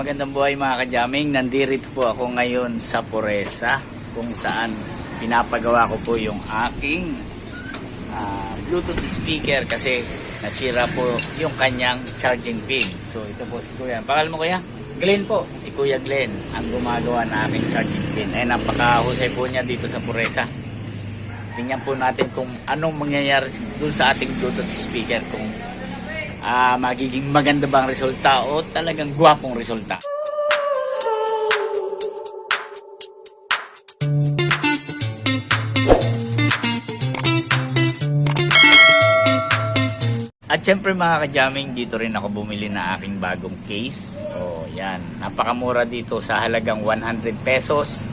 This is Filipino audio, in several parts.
magandang buhay mga kajaming. Nandito po ako ngayon sa Puresa kung saan pinapagawa ko po yung aking ah, Bluetooth speaker kasi nasira po yung kanyang charging pin. So ito po si Kuya. Pakal mo Kuya? Glenn po. Si Kuya Glenn ang gumagawa na aking charging pin. Ay napakahusay po niya dito sa Puresa. Tingnan po natin kung anong mangyayari doon sa ating Bluetooth speaker kung ah magiging maganda bang resulta o talagang gwapong resulta. At syempre mga kajaming, dito rin ako bumili na aking bagong case. O yan, napakamura dito sa halagang 100 pesos.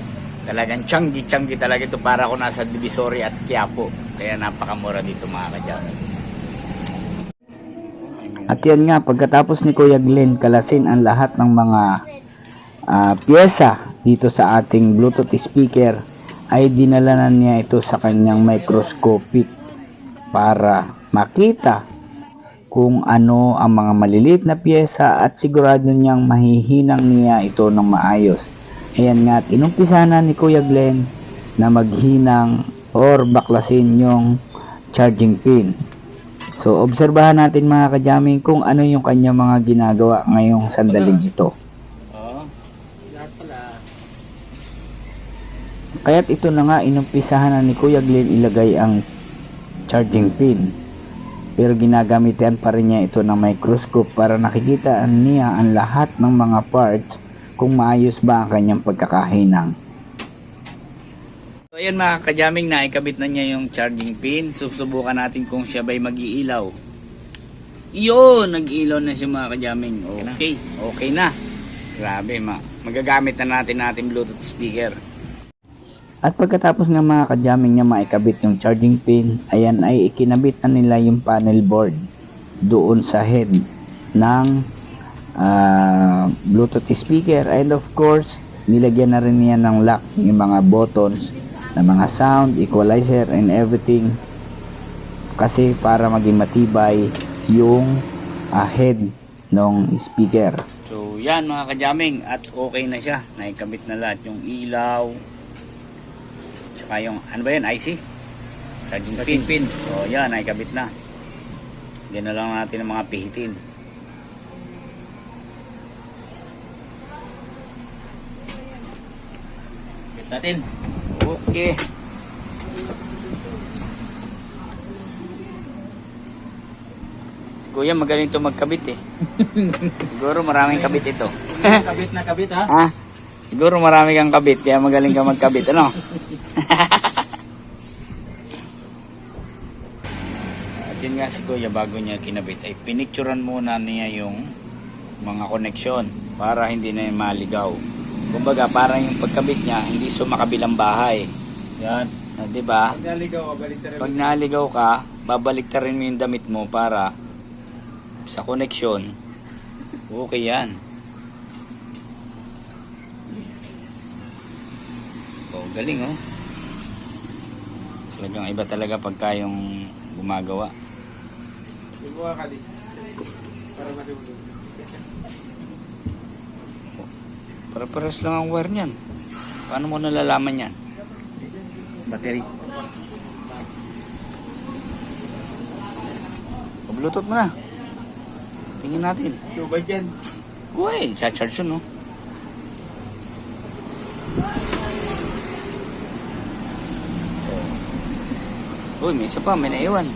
Talagang tiyanggi-tiyanggi talaga ito para ako nasa Divisory at Quiapo. Kaya napakamura dito mga kajaming. At yan nga, pagkatapos ni Kuya Glenn kalasin ang lahat ng mga ah, pyesa dito sa ating Bluetooth speaker, ay dinala na niya ito sa kanyang microscopic para makita kung ano ang mga maliliit na pyesa at sigurado niyang mahihinang niya ito ng maayos. Ayan nga, inumpisa na ni Kuya Glenn na maghinang or baklasin yung charging pin. So, obserbahan natin mga kajaming kung ano yung kanya mga ginagawa ngayong sandaling ito. Kaya't ito na nga inumpisahan na ni Kuya Glenn ilagay ang charging pin. Pero ginagamitan pa rin niya ito ng microscope para nakikita niya ang lahat ng mga parts kung maayos ba ang kanyang pagkakahinang. So ayan mga kajaming na ikabit na niya yung charging pin. Susubukan natin kung siya ba'y mag-iilaw. Iyon, nag-ilaw na siya mga kajaming. Okay, okay na. Grabe ma. Magagamit na natin natin Bluetooth speaker. At pagkatapos ng mga kajaming niya maikabit yung charging pin, ayan ay ikinabit na nila yung panel board doon sa head ng ah, Bluetooth speaker. And of course, nilagyan na rin niya ng lock yung mga buttons na mga sound, equalizer, and everything. Kasi para maging matibay yung ah, head ng speaker. So yan mga kajaming at okay na siya. Naikabit na lahat yung ilaw. Tsaka yung ano ba yun? IC? Charging pin. pin. So yan, naikabit na. Na lang natin ang mga pihitin. Natin. Okay. Si Kuya magaling to magkabit eh. Siguro maraming kabit ito. kabit na kabit ha. Ha? Siguro marami kang kabit, kaya magaling ka magkabit, ano? At yun nga si Kuya, bago niya kinabit, ay pinicturan muna niya yung mga koneksyon para hindi na maligaw. Kumbaga, parang yung pagkabit niya, hindi sumakabilang bahay. Yan. Ah, di ba? Pag naligaw ka, balik na rin. Pag naligaw ka, babalik rin mo yung damit mo para sa koneksyon. Okay yan. Oh, galing oh. Talagang iba talaga pagka yung gumagawa. Lumuha ka di. Para matulog. Para pares lang ang wire niyan. Paano mo nalalaman yan? Battery. Bluetooth mo na. Tingin natin. Tubig yan. Uy, charge yun, no? Uy, may isa pa, may naiwan.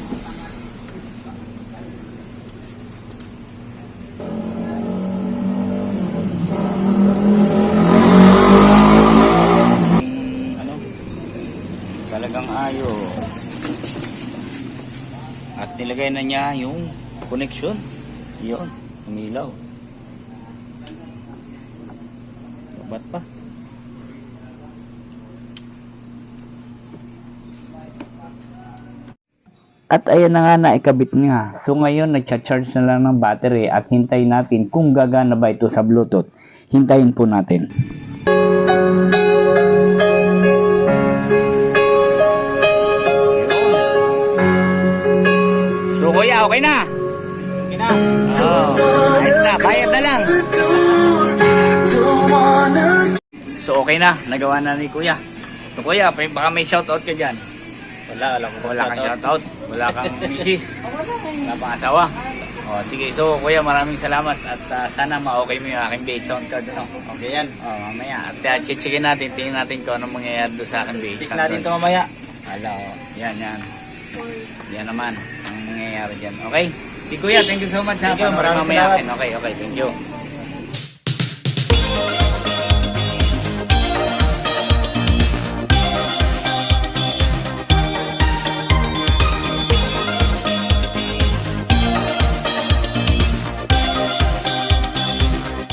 Hmm, ano? Talagang ayos. At nilagay na niya yung connection. Yun, umilaw. Ba't pa? At ayan na nga naikabit nga. So ngayon nagcha-charge na lang ng battery at hintayin natin kung gagana ba ito sa Bluetooth. Hintayin po natin. Okay na? Okay na. Oh, ayos na, bayad na lang. So okay na, nagawa na ni Kuya. So Kuya, baka may shoutout ka dyan. Wala, wala ko. Wala kang shoutout, wala kang misis, wala pang asawa. O sige, so Kuya, maraming salamat at ah, sana ma-okay mo yung aking bait sound card. Ano? Okay yan. Oh, mamaya. At uh, checkin natin, tingnan natin kung anong mangyayari doon sa akin bait Check sound natin card. ito mamaya. Hala, oh. Yan, yan. Yan naman ang mangyayari dyan. Okay? Si Kuya, thank you so much. ha. Thank you, maraming salamat. Okay, okay. Thank you.